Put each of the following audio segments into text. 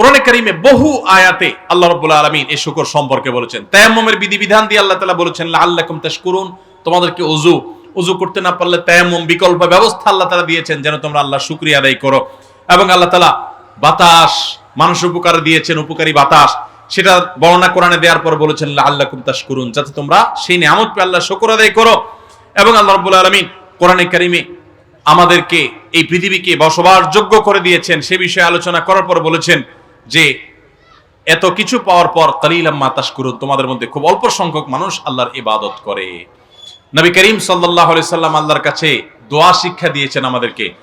কোরআনে কারিমে বহু আয়াতে আল্লাহ রাব্বুল আলামিন এই শুকর সম্পর্কে বলেছেন। তায়াম্মুমের বিধিবিধান দিয়ে আল্লাহ তাআলা বলেছেন, লাআল্লাকুম তাশকুরুন। তোমাদেরকে ওযু ওযু করতে না পারলে তায়াম্মুম বিকল্প ব্যবস্থা আল্লাহ তাআলা দিয়েছেন যেন তোমরা আল্লাহ শুকরিয়া আদায় করো। এবং আল্লাহ তাআলা বাতাস, মানুষ উপকার দিয়েছেন, উপকারী বাতাস, সেটা বর্ণনা কোরআনে দেওয়ার পর বলেছেন, লাআল্লাকুম তাশকুরুন। যাতে তোমরা সেই নিয়ামত পেয়ে আল্লাহ শুকর আদায় করো। এবং আল্লাহ রাব্বুল আলামিন কোরআনে কারিমে আমাদেরকে এই পৃথিবীকে বসবাস যোগ্য করে দিয়েছেন। সে বিষয়ে আলোচনা করার পর বলেছেন যে এত কিছু পাওয়ার পর কালিলাম মাতাস তোমাদের মধ্যে খুব অল্প সংখ্যক মানুষ আল্লাহর ইবাদত করে। নবী করিম সাল্লাহ সাল্লাম আল্লাহর কাছে দোয়া শিক্ষা দিয়েছেন আমাদেরকে।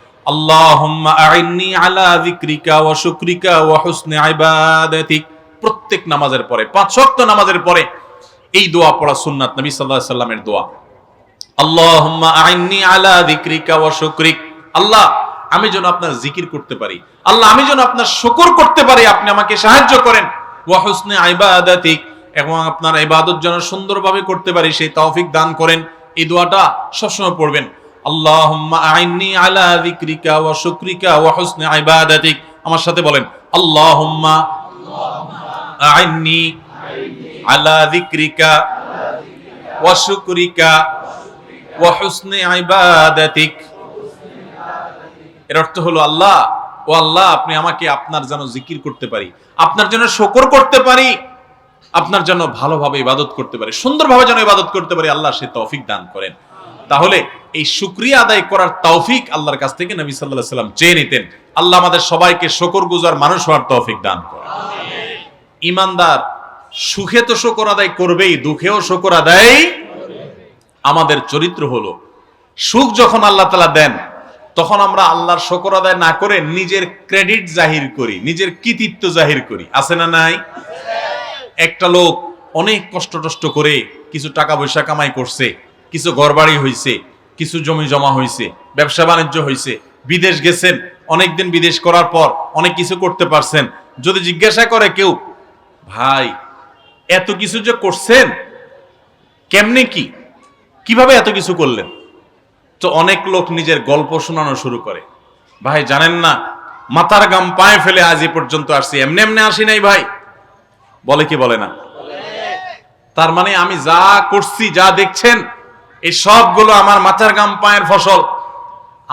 প্রত্যেক নামাজের পরে, পাঁচ ওয়াক্ত নামাজের পরে এই দোয়া পড়া সুন্নাত নবী আলাইহি সাল্লামের দোয়া। আল্লাহুম্মা আইন্নি আলা যিকরিকা ওয়া শুকরিক। আল্লাহ আমি যেন আপনার জিকির করতে পারি। আল্লাহ, আমি যেন আপনার শুকর করতে পারি, আপনি আমাকে সাহায্য করেন। ওয়া হুসনি ইবাদাতিক এবং আপনার ইবাদত যেন সুন্দরভাবে করতে পারি, সেই তৌফিক দান করেন। এই দোয়াটা সবসময় পড়বেন। ওয়া আমার সাথে বলেন, আল্লাহুম্মা আইন্নি ওয়া এর অর্থ হলো আল্লাহ, ও আল্লাহ, আপনি আমাকে আপনার যেন জিকির করতে পারি, আপনার জন্য শকর করতে পারি, আপনার জন্য ভালোভাবে ইবাদত করতে পারি, সুন্দরভাবে যেন ইবাদত করতে পারি, আল্লাহ সে তৌফিক দান করেন। তাহলে এই শুক্রিয়া আদায় করার তৌফিক আল্লাহর কাছ থেকে নবী আলাইহি সাল্লাম চেয়ে নিতেন। আল্লাহ আমাদের সবাইকে শকর গুজার মানুষ হওয়ার তৌফিক দান করেন। ইমানদার সুখে তো শকর আদায় করবেই, দুঃখেও শকর আদায় আমাদের চরিত্র হলো, সুখ যখন আল্লাহ তালা দেন তখন আমরা আল্লাহর শকর আদায় না করে নিজের ক্রেডিট জাহির করি, নিজের কৃতিত্ব জাহির করি। আছে না নাই? একটা লোক অনেক কষ্ট টষ্ট করে কিছু টাকা পয়সা কামাই করছে, কিছু ঘরবাড়ি হয়েছে কিছু জমি জমা হয়েছে ব্যবসা বাণিজ্য হয়েছে বিদেশ গেছেন, অনেকদিন বিদেশ করার পর অনেক কিছু করতে পারছেন। যদি জিজ্ঞাসা করে কেউ, ভাই, এত কিছু যে করছেন, কেমনে কি? কীভাবে এত কিছু করলেন? তো অনেক লোক নিজের গল্প শোনানো শুরু করে। ভাই, জানেন না, মাথার গাম পায়ে ফেলে আজ এ পর্যন্ত আসছি। এমনি এমনি আসি নাই ভাই। বলে কি বলে না? তার মানে আমি যা করছি, যা দেখছেন, এই সবগুলো আমার মাথার গাম পায়ের ফসল।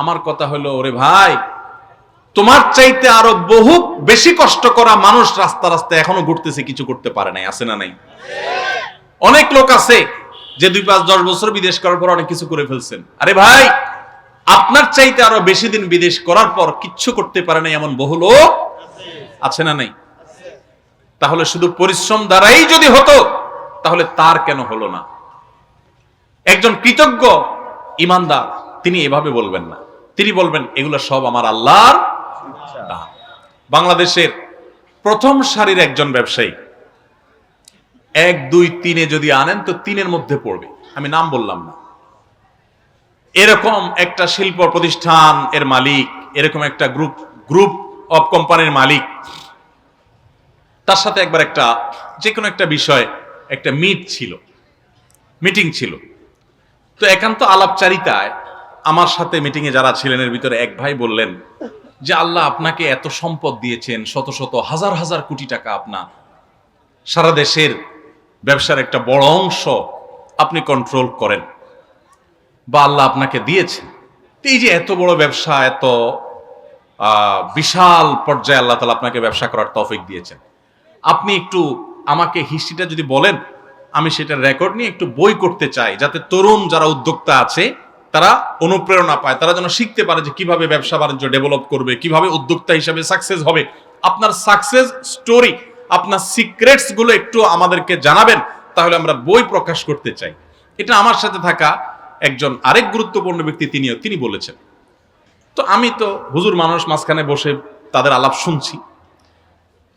আমার কথা হলো, ওরে ভাই, তোমার চাইতে আরও বহু বেশি কষ্ট করা মানুষ রাস্তা রাস্তায় এখনও ঘুরতেছে, কিছু করতে পারে নাই, আছে না নাই? অনেক লোক আছে যে দুই পাঁচ দশ বছর বিদেশ করার পর অনেক কিছু করে ফেলছেন। আরে ভাই, আপনার চাইতে আরও বেশি দিন বিদেশ করার পর কিচ্ছু করতে পারে না এমন বহু লোক আছে না নাই? তাহলে শুধু পরিশ্রম দ্বারাই যদি হতো, তাহলে তার কেন হলো না? একজন কৃতজ্ঞ ইমানদার, তিনি এভাবে বলবেন না। তিনি বলবেন, এগুলো সব আমার আল্লাহর বাংলাদেশের প্রথম সারির একজন ব্যবসায়ী এক, দুই, তিনে যদি আনেন, তো তিনের মধ্যে পড়বে। আমি নাম বললাম না। এরকম একটা শিল্প প্রতিষ্ঠান এর মালিক, এরকম একটা গ্রুপ গ্রুপ অফ কোম্পানির মালিক, তার সাথে একবার একটা যে কোনো একটা বিষয় একটা মিট ছিল, মিটিং ছিল। তো একান্ত আলাপচারিতায় আমার সাথে মিটিংয়ে যারা ছিলেন, এর ভিতরে এক ভাই বললেন যে, আল্লাহ আপনাকে এত সম্পদ দিয়েছেন, শত শত, হাজার হাজার কোটি টাকা আপনার সারা দেশের ব্যবসার একটা বড় অংশ আপনি কন্ট্রোল করেন বা আল্লাহ আপনাকে দিয়েছেন। এই যে এত বড় ব্যবসা, এত বিশাল পর্যায়ে আল্লাহ তালা আপনাকে ব্যবসা করার তৌফিক দিয়েছেন। আপনি একটু আমাকে হিস্ট্রিটা যদি বলেন, আমি সেটা রেকর্ড নিয়ে একটু বই করতে চাই, যাতে তরুণ যারা উদ্যোক্তা আছে, তারা অনুপ্রেরণা পায়, তারা যেন শিখতে পারে যে কীভাবে ব্যবসা বাণিজ্য ডেভেলপ করবে, কীভাবে উদ্যোক্তা হিসাবে সাকসেস হবে। আপনার সাকসেস স্টোরি আপনার সিক্রেটসগুলো একটু আমাদেরকে জানাবেন, তাহলে আমরা বই প্রকাশ করতে চাই। এটা আমার সাথে থাকা একজন আরেক গুরুত্বপূর্ণ ব্যক্তি, তিনিও, তিনি বলেছেন। তো আমি তো হুজুর মানুষ মাঝখানে বসে তাদের আলাপ শুনছি।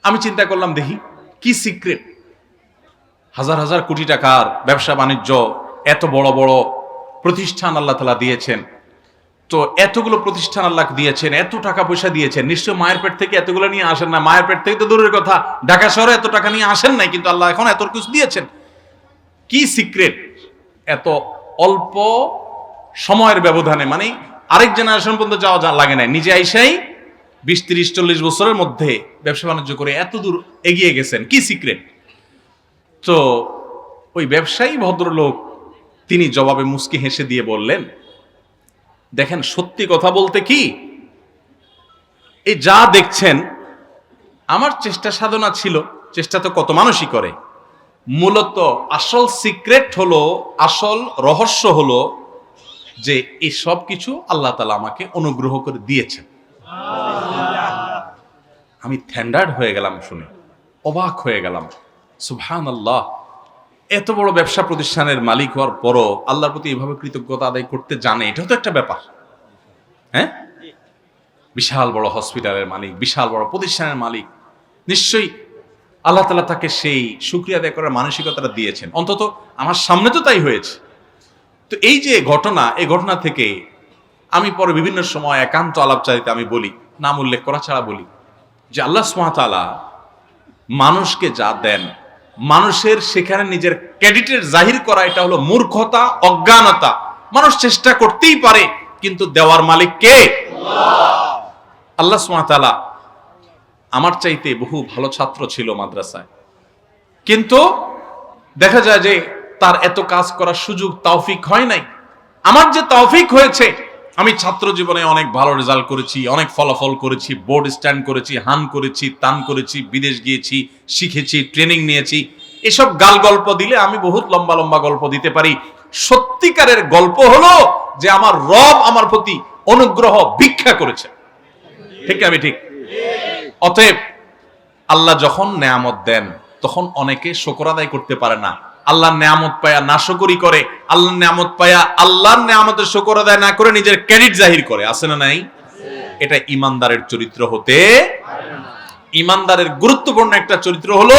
আমি চিন্তা করলাম, দেখি, কি সিক্রেট হাজার হাজার কোটি টাকার ব্যবসা বাণিজ্য, এত বড় বড় প্রতিষ্ঠান আল্লাহ তালা দিয়েছেন। তো এতগুলো প্রতিষ্ঠান আল্লাহ দিয়েছেন, এত টাকা পয়সা দিয়েছেন। নিশ্চয় মায়ের পেট থেকে এতগুলো নিয়ে আসেন না। মায়ের পেট থেকে তো দূরের কথা। ঢাকা শহরে এত টাকা নিয়ে আসেন নাই, কিন্তু আল্লাহ এখন এত কিছু দিয়েছেন। কি সিক্রেট এত অল্প সময়ের ব্যবধানে মানে আরেক জেনারেশন পর্যন্ত যাওয়া যা লাগে না নিজে আইসাই বিশ, তিরিশ, চল্লিশ বছরের মধ্যে ব্যবসা বাণিজ্য করে এত দূর এগিয়ে গেছেন। কি সিক্রেট তো ওই ব্যবসায়ী ভদ্রলোক, তিনি জবাবে মুস্কি হেসে দিয়ে বললেন দেখেন সত্যি কথা বলতে কি? এই যা দেখছেন, আমার চেষ্টা সাধনা ছিল, চেষ্টা তো কত মানুষই করে। মূলত আসল সিক্রেট হলো, আসল রহস্য হলো যে এই সব কিছু আল্লাহ তালা আমাকে অনুগ্রহ করে দিয়েছেন। আমি থ্যান্ডার্ড হয়ে গেলাম শুনে, অবাক হয়ে গেলাম। সুবহান আল্লাহ এত বড় ব্যবসা প্রতিষ্ঠানের মালিক হওয়ার পরও আল্লাহর প্রতি এভাবে কৃতজ্ঞতা আদায় করতে জানে, এটাও তো একটা ব্যাপার। হ্যাঁ? বিশাল বড় হসপিটালের মালিক, বিশাল বড় প্রতিষ্ঠানের মালিক। নিশ্চয়ই আল্লাহ তালা তাকে সেই সুক্রিয়া আদায় করার মানসিকতাটা দিয়েছেন। অন্তত আমার সামনে তো তাই হয়েছে। তো এই যে ঘটনা, এই ঘটনা থেকে আমি পরে বিভিন্ন সময় একান্ত আলাপচারিতে আমি বলি, নাম উল্লেখ করা ছাড়া বলি, যে আল্লাহ সুমাতালা মানুষকে যা দেন মানুষের সেখানে নিজের ক্রেডিটের জাহির করা, এটা হলো মূর্খতা, অজ্ঞানতা। মানুষ চেষ্টা করতেই পারে, কিন্তু দেওয়ার মালিক কে? আল্লাহ। সুমাতালা আমার চাইতে বহু ভালো ছাত্র ছিল মাদ্রাসায়। কিন্তু দেখা যায় যে তার এত কাজ করার সুযোগ তাওফিক হয় নাই। আমার যে তাওফিক হয়েছে আমি ছাত্র জীবনে অনেক ভালো রেজাল্ট করেছি, অনেক ফলাফল করেছি বোর্ড স্ট্যান্ড করেছি, হান করেছি, তান করেছি, বিদেশ গিয়েছি, শিখেছি ট্রেনিং নিয়েছি। এসব গাল গল্প দিলে আমি বহুত লম্বা লম্বা গল্প দিতে পারি। সত্যিকারের গল্প হলো যে আমার রব আমার প্রতি অনুগ্রহ ভিক্ষা করেছে। ঠিক আমি ঠিক? অতএব আল্লাহ যখন নেয়ামত দেন, তখন অনেকে শকর আদায় করতে পারে না। আল্লাহর নেয়ামত পায়া নাশকরি করে, আল্লাহর নেয়ামত পায়া আল্লাহর নেয়ামতের শকর আদায় না করে নিজের ক্রেডিট জাহির করে। আছে না নাই? এটা ইমানদারের চরিত্র হতে ইমানদারের গুরুত্বপূর্ণ একটা চরিত্র হলো,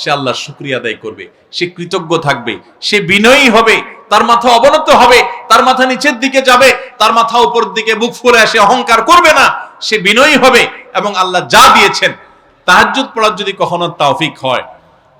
সে আল্লাহর শুক্রিয়া আদায় করবে, সে কৃতজ্ঞ থাকবে, সে বিনয়ী হবে, তার মাথা অবনত হবে, তার মাথা নিচের দিকে যাবে, তার মাথা উপর দিকে বুক ফুলে আসে, অহংকার করবে না, সে বিনয়ী হবে এবং আল্লাহ যা দিয়েছেন, তাহাজ্জুদ পড়ার যদি কখনো তৌফিক হয়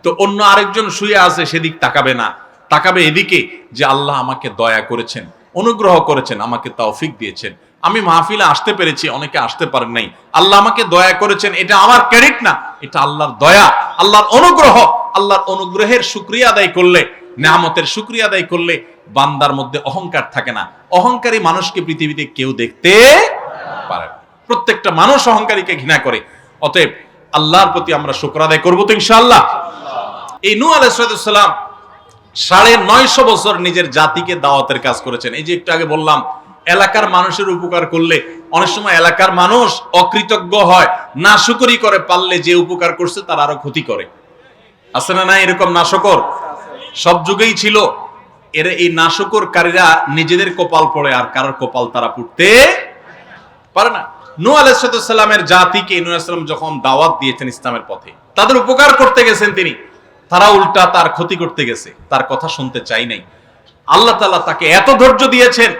তো অন্য আরেকজন শুয়ে আছে, সেদিক তাকাবে না। তাকাবে এদিকে যে আল্লাহ আমাকে দয়া করেছেন, অনুগ্রহ করেছেন, আমাকে তৌফিক দিয়েছেন। আমি মাহফিলে আসতে পেরেছি, অনেকে আসতে পারেন নাই। আল্লাহ আমাকে দয়া করেছেন, এটা আমার ক্রেডিট না, এটা আল্লাহর দয়া, আল্লাহর অনুগ্রহ। আল্লাহর অনুগ্রহের শুক্রিয়া আদায় করলে, নেয়ামতের শুক্রিয়া আদায় করলে বান্দার মধ্যে অহংকার থাকে না। অহংকারী মানুষকে পৃথিবীতে কেউ দেখতে পারে প্রত্যেকটা মানুষ অহংকারীকে ঘৃণা করে। অতএব আল্লাহর প্রতি আমরা শুক্র আদায় করব তো ইনশাআল্লাহ। এই নূ আলাইসালাম সাড়ে নয়শো বছর নিজের জাতিকে দাওয়াতের কাজ করেছেন। এই যে একটু আগে বললাম, এলাকার মানুষের উপকার করলে অনেক সময় এলাকার মানুষ অকৃতজ্ঞ হয় না শুকরি করে পারলে যে উপকার করছে তার আরও ক্ষতি করে। আছে না না এরকম নাশকর? সব যুগেই ছিল। এর এই নাশকরকারীরা নিজেদের কপাল পড়ে আর কারোর কপাল তারা পুড়তে পারে না। নূ আলাইসালামের জাতিকে নূ যখন দাওয়াত দিয়েছেন ইসলামের পথে, তাদের উপকার করতে গেছেন তিনি। তারা উল্টা তার ক্ষতি করতে গেছে, তার কথা শুনতে চাই নাই। আল্লাহ তালা তাকে এত ধৈর্য দিয়েছেন,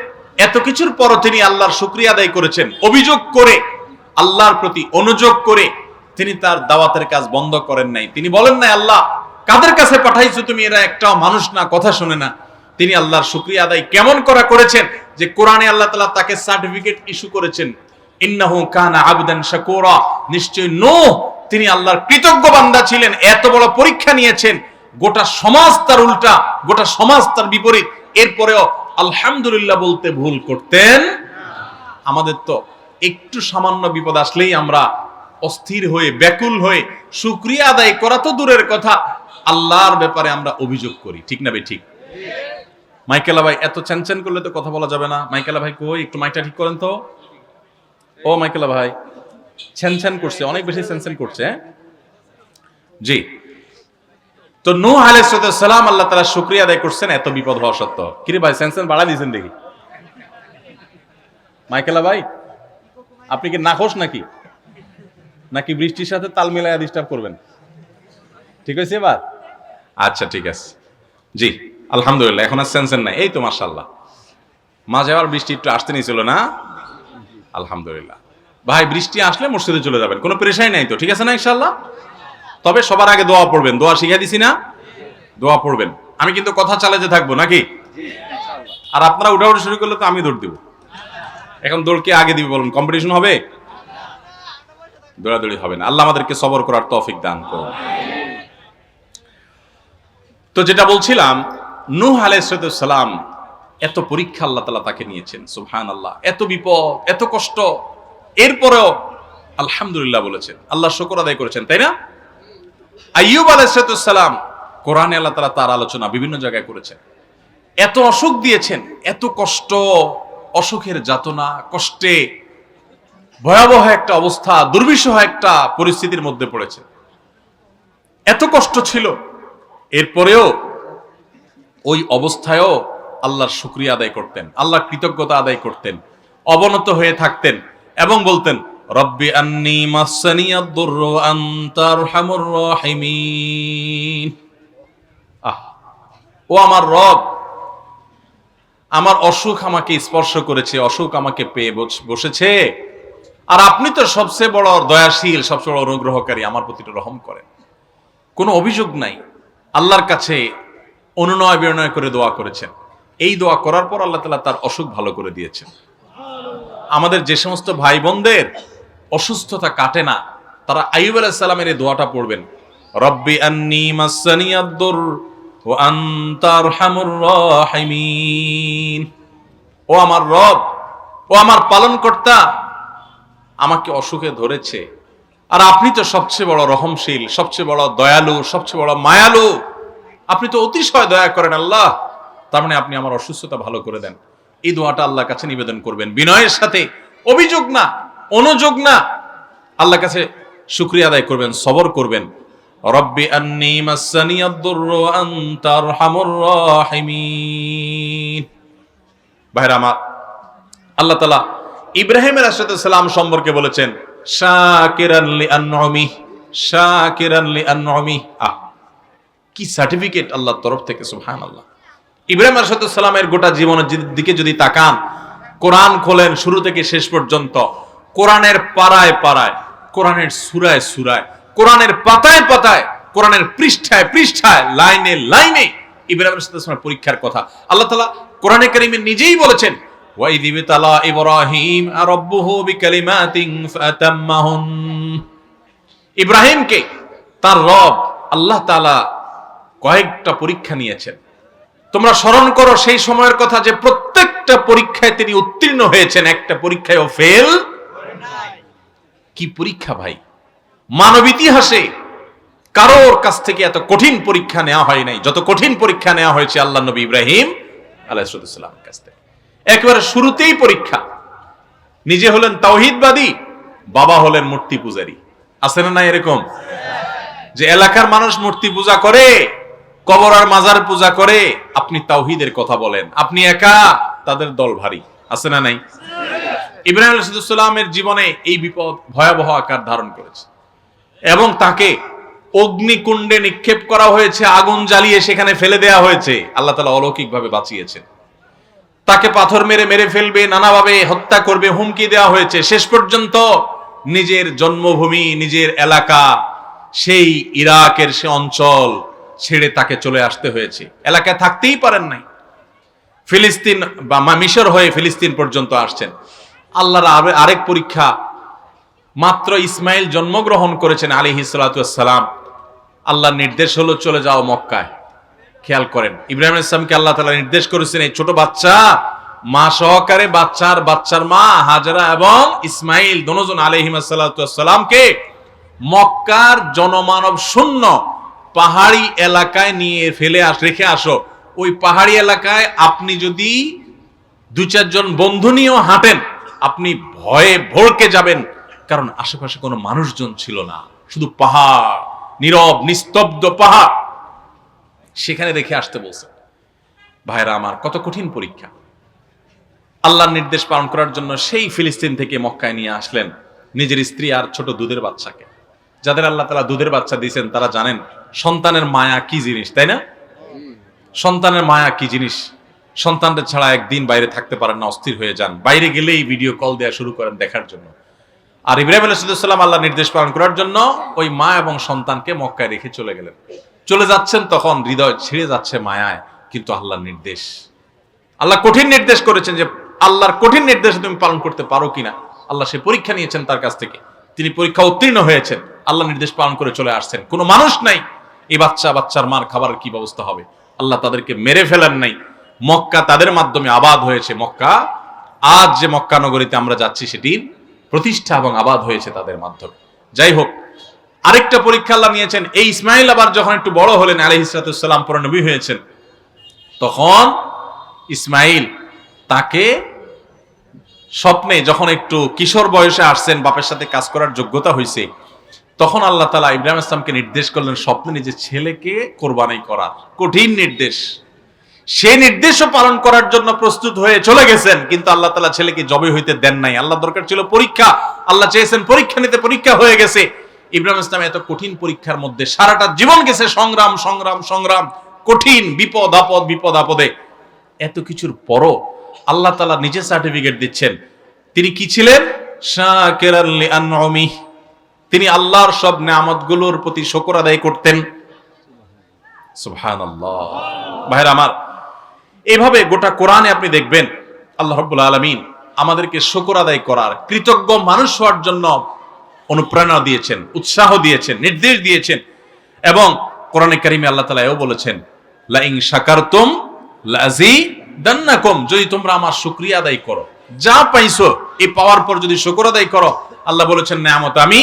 এত কিছুর পরও তিনি আল্লাহর শুক্রিয়া আদায় করেছেন। অভিযোগ করে, আল্লাহর প্রতি অনুযোগ করে তিনি তার দাওয়াতের কাজ বন্ধ করেন নাই। তিনি বলেন নাই, আল্লাহ, কাদের কাছে পাঠাইছো তুমি? এরা একটাও মানুষ না, কথা শুনে না। তিনি আল্লাহর শুক্রিয়া আদায় কেমন করা করেছেন? যে কোরআনে আল্লাহ তালা তাকে সার্টিফিকেট ইস্যু করেছেন তিনি আল্লাহর কৃতজ্ঞ বান্দা ছিলেন, এত বড় পরীক্ষা নিয়েছেন, গোটা সমাজ তার উল্টা, গোটা সমাজ তার বিপরীত। এরপরেও আলহামদুলিল্লাহ বলতে ভুল করতেন। আমাদের তো একটু সামান্য বিপদ আসলেই আমরা অস্থির হয়ে, ব্যাকুল হয়ে, শুক্রিয়া আদায় করা তো দূরের কথা, আল্লাহর ব্যাপারে আমরা অভিযোগ করি। ঠিক না বে ঠিক? মাইকেলা ভাই, এত চ্যানচ্যান করলে তো কথা বলা যাবে না। মাইকেলা ভাই কই, একটু মাইকটা ঠিক করেন তো। ও মাইকেলা ভাই ছ্যান করছে, অনেক বেশি ছ্যান করছে হ্যাঁ? জি। তো নূহ আলাইহিস সালাম আল্লাহ তাআলা শুকরিয়া আদায় করছেন, এত বিপদ হওয়া সত্ত্বেও। কিরে ভাই সেন্সেন বাড়া দিয়েছেন দেখি। মাইকেলা ভাই, আপনি কি নাখোশ নাকি? নাকি বৃষ্টির সাথে তাল মিলাইয়া ডিস্টার্ব করবেন? ঠিক আছে এবার? আচ্ছা ঠিক আছে। জি, আলহামদুলিল্লাহ, এখন আর সেন্সেন নাই। এই তো মাশাল্লাহ মাঝে আবার বৃষ্টি একটু আসতে নিয়েছিল না? আলহামদুলিল্লাহ। ভাই, বৃষ্টি আসলে মসজিদে চলে যাবেন, কোনো পেরেশাই নাই তো, ঠিক আছে না ইনশাল্লাহ তবে সবার আগে দোয়া পড়বেন, দোয়া শিখিয়ে দিছি না? দোয়া পড়বেন। আমি কিন্তু কথা চালাতে থাকব, নাকি? আর আপনারা উঠা উঠাউঠি শুরু করলে তো আমি দৌড় দিব। এখন দৌড়কে আগে দিবে বলুন কম্পিটিশন হবে? দৌড়াদৌড়ি হবে না। আল্লাহ আমাদেরকে সবর করার তৌফিক দান করুন। তো যেটা বলছিলাম, নূহ আলাইসালাম এত পরীক্ষা আল্লাহ তালা তাকে নিয়েছেন সুবহান আল্লাহ এত বিপদ, এত কষ্ট। এরপরেও আলহামদুলিল্লাহ বলেছেন, আল্লাহ শকর আদায় করেছেন, তাই না? আইয়ুব আলাইসালাম কোরআনে আল্লাহ তালা তার আলোচনা বিভিন্ন জায়গায় করেছেন। এত অসুখ দিয়েছেন, এত কষ্ট, অসুখের যাতনা, কষ্টে ভয়াবহ একটা অবস্থা, দুর্বিষহ একটা পরিস্থিতির মধ্যে পড়েছে এত কষ্ট ছিল। এরপরেও ওই অবস্থায়ও আল্লাহর শুক্রিয়া আদায় করতেন, আল্লাহর কৃতজ্ঞতা আদায় করতেন, অবনত হয়ে থাকতেন এবং বলতেন, রব্বি আন্নি ও আমার রব, আমার অসুখ আমাকে স্পর্শ করেছে, অসুখ আমাকে পেয়ে বসেছে। আর আপনি তো সবচেয়ে বড় দয়াশীল, সবচেয়ে বড় অনুগ্রহকারী, আমার প্রতি রহম করেন। কোনো অভিযোগ নাই। আল্লাহর কাছে অনুনয় বিনয় করে দোয়া করেছেন। এই দোয়া করার পর আল্লাহ তালা তার অসুখ ভালো করে দিয়েছেন। আমাদের যে সমস্ত ভাই বোনদের অসুস্থতা কাটে না, তারা আইব আলাইসাল্লামের এই দোয়াটা পড়বেন। রব্বি আন্নি ও ও আমার রব, ও আমার পালনকর্তা, আমাকে অসুখে ধরেছে। আর আপনি তো সবচেয়ে বড় রহমশীল, সবচেয়ে বড় দয়ালু, সবচেয়ে বড় মায়ালু। আপনি তো অতিশয় দয়া করেন আল্লাহ। তার মানে আপনি আমার অসুস্থতা ভালো করে দেন। এই দোয়াটা আল্লাহর কাছে নিবেদন করবেন। বিনয়ের সাথে, অভিযোগ না, অনুযোগ না। আল্লাহর কাছে শুক্রিয়া আদায় করবেন, সবর করবেন। রব্বি আন্নি মাসানিয়াদ-দুররু আনতা আরহামুর রাহিমিন। ভাইরা আমার, আল্লাহ তালা ইব্রাহিমের সালাম সম্পর্কে বলেছেন, শাকিরান লি আনউমি শাকিরান লি আনউমি আহ, কি সার্টিফিকেট আল্লাহর তরফ থেকে, সুবহানাল্লাহ। ইব্রাহিম আসাদামের গোটা জীবনের দিকে যদি তাকান, কোরআন খোলেন শুরু থেকে শেষ পর্যন্ত, কোরআনের পাড়ায় পাড়ায়, কোরআনের সুরায় সুরায়, কোরআনের পাতায় পাতায়, কোরআনের পৃষ্ঠায় পৃষ্ঠায়, লাইনে লাইনে ইব্রাহিম আসাদামের পরীক্ষার কথা। আল্লাহ তালা কোরআনে করিমে নিজেই বলেছেন ইব্রাহিমকে তার রব আল্লাহ কয়েকটা পরীক্ষা নিয়েছেন। তোমরা স্মরণ করো সেই সময়ের কথা যে প্রত্যেকটা পরীক্ষায় তিনি উত্তীর্ণ হয়েছেন। একটা পরীক্ষায় ও ফেল কি পরীক্ষা ভাই? মানব ইতিহাসে কারোর কাছ থেকে এত কঠিন পরীক্ষা নেওয়া হয় নাই। যত কঠিন পরীক্ষা নেওয়া হয়েছে আল্লাহ নবী ইব্রাহিম আলাইসালামের কাছ থেকে। একেবারে শুরুতেই পরীক্ষা। নিজে হলেন তাওহিদবাদী, বাবা হলেন মূর্তি পূজারী। আছে না এরকম? যে এলাকার মানুষ মূর্তি পূজা করে কবর আর মাজার পূজা করে আপনি তাওহিদের কথা বলেন। আপনি একা, তাদের দল ভারী। আছে না নাই? ইব্রাহিম আলাইসালামের জীবনে এই বিপদ ভয়াবহ আকার ধারণ করেছে। এবং তাকে অগ্নিকুণ্ডে নিক্ষেপ করা হয়েছে, আগুন জ্বালিয়ে সেখানে ফেলে দেয়া হয়েছে। আল্লাহ তালা অলৌকিকভাবে বাঁচিয়েছেন। তাকে পাথর মেরে মেরে ফেলবে, নানাভাবে হত্যা করবে, হুমকি দেওয়া হয়েছে। শেষ পর্যন্ত নিজের জন্মভূমি, নিজের এলাকা, সেই ইরাকের সে অঞ্চল ছেড়ে তাকে চলে আসতে হয়েছে। এলাকায় থাকতেই পারেন নাই। ফিলিস্তিন বা মিশর হয়ে ফিলিস্তিন পর্যন্ত আসছেন। আল্লাহর আরে- আরেক পরীক্ষা মাত্র ইসমাইল জন্মগ্রহণ করেছেন আলী হিসালাম আল্লাহর নির্দেশ হলো চলে যাও মক্কায়। খেয়াল করেন, ইব্রাহিম ইসলামকে আল্লাহ তালা নির্দেশ করেছেন এই ছোট বাচ্চা, মা সহকারে বাচ্চার বাচ্চার মা হাজারা এবং ইসমাইল, দনোজন আলহিমাসাল্লামকে মক্কার জনমানব শূন্য পাহাড়ি এলাকায় নিয়ে ফেলে আস, রেখে আসো। ওই পাহাড়ি এলাকায় আপনি যদি দু চারজন বন্ধু নিয়েও হাঁটেন, আপনি ভয়ে ভড়কে যাবেন। কারণ আশেপাশে কোনো মানুষজন ছিল না। শুধু পাহাড়, নীরব, নিস্তব্ধ পাহাড়। সেখানে রেখে আসতে বলছে ভাইরা আমার কত কঠিন পরীক্ষা। আল্লাহর নির্দেশ পালন করার জন্য সেই ফিলিস্তিন থেকে মক্কায় নিয়ে আসলেন নিজের স্ত্রী আর ছোট দুধের বাচ্চাকে। যাদের আল্লাহ তালা দুধের বাচ্চা দিয়েছেন, তারা জানেন সন্তানের মায়া কি জিনিস, তাই না? সন্তানের মায়া কি জিনিস? সন্তানদের ছাড়া একদিন বাইরে থাকতে পারেন না, অস্থির হয়ে যান। বাইরে গেলেই ভিডিও কল দেওয়া শুরু করেন দেখার জন্য। আর ইব্রাহিম আলাইসাল্লাম আল্লাহ নির্দেশ পালন করার জন্য ওই মা এবং সন্তানকে মক্কায় রেখে চলে গেলেন। চলে যাচ্ছেন তখন হৃদয় ছিঁড়ে যাচ্ছে মায়ায়, কিন্তু আল্লাহর নির্দেশ। আল্লাহ কঠিন নির্দেশ করেছেন যে, আল্লাহর কঠিন নির্দেশ তুমি পালন করতে পারো কিনা। আল্লাহ সে পরীক্ষা নিয়েছেন তার কাছ থেকে। তিনি পরীক্ষা উত্তীর্ণ হয়েছেন। আল্লাহ নির্দেশ পালন করে চলে আসছেন। কোনো মানুষ নাই এই বাচ্চা বাচ্চার মার খাবারের কি ব্যবস্থা হবে? আল্লাহ তাদেরকে মেরে ফেলেন নাই। মক্কা তাদের মাধ্যমে আবাদ হয়েছে মক্কা। আজ যে মক্কা নগরীতে আমরা যাচ্ছি সেটির প্রতিষ্ঠা এবং আবাদ হয়েছে তাদের মাধ্যমে। যাই হোক, আরেকটা পরীক্ষা আল্লাহ নিয়েছেন। এই ইসমাইল আবার যখন একটু বড় হলেন আলহ ইসরাতুসাল্লাম পরে নবী হয়েছেন, তখন ইসমাইল তাকে স্বপ্নে যখন একটু কিশোর বয়সে আসছেন, বাপের সাথে কাজ করার যোগ্যতা হয়েছে তখন আল্লাহ তালা ইব্রাহিম ইসলামকে নির্দেশ করলেন স্বপ্নে নিজের ছেলেকে কোরবানি করার। কঠিন নির্দেশ। সে নির্দেশও পালন করার জন্য প্রস্তুত হয়ে চলে গেছেন, কিন্তু আল্লাহ তালা ছেলেকে জবে হইতে দেন নাই। আল্লাহ দরকার ছিল পরীক্ষা। আল্লাহ চেয়েছেন পরীক্ষা নিতে, পরীক্ষা হয়ে গেছে। ইব্রাহিম ইসলাম এত কঠিন পরীক্ষার মধ্যে সারাটা জীবন গেছে সংগ্রাম সংগ্রাম সংগ্রাম। কঠিন বিপদ, আপদ, বিপদ, আপদে। এত কিছুর পরও আল্লাহ তালা নিজে সার্টিফিকেট দিচ্ছেন। তিনি কি ছিলেন? শাকিরাল লিআনউমিহ। তিনি আল্লাহর সব নিয়ামতগুলোর প্রতি শকর আদায় করতেন। ভাইরা আমার এইভাবে গোটা কোরআনে আপনি দেখবেন, আল্লাহ রাব্বুল আলামিন আমাদেরকে শকর আদায় করার কৃতজ্ঞ মানুষ হওয়ার জন্য অনুপ্রেরণা দিয়েছেন, উৎসাহ দিয়েছেন, নির্দেশ দিয়েছেন এবং কোরআনে কারিমে আল্লাহ তালা এও বলেছেন লা ইন শাকারতুম লাজি দান্নাকুম যদি তোমরা আমার শুকরিয়া আদায় করো। যা পাইছো, এই পাওয়ার পর যদি শুকর আদায় করো, আল্লাহ বলেছেন, নিয়ামত আমি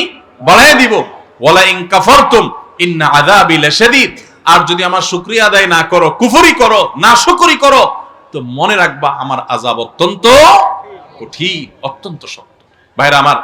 বাড়ায় দিব। ওয়ালা ইন কাফারতুম, ইন্না আযাবি লাশাদীদ। আর যদি আমার শুকরিয়া আদায় না করো, কুফরি করো, না শুকুরি করো, তো মনে রাখবা আমার আজাব অত্যন্ত কঠিন, অত্যন্ত শক্ত। ভাইরা আমার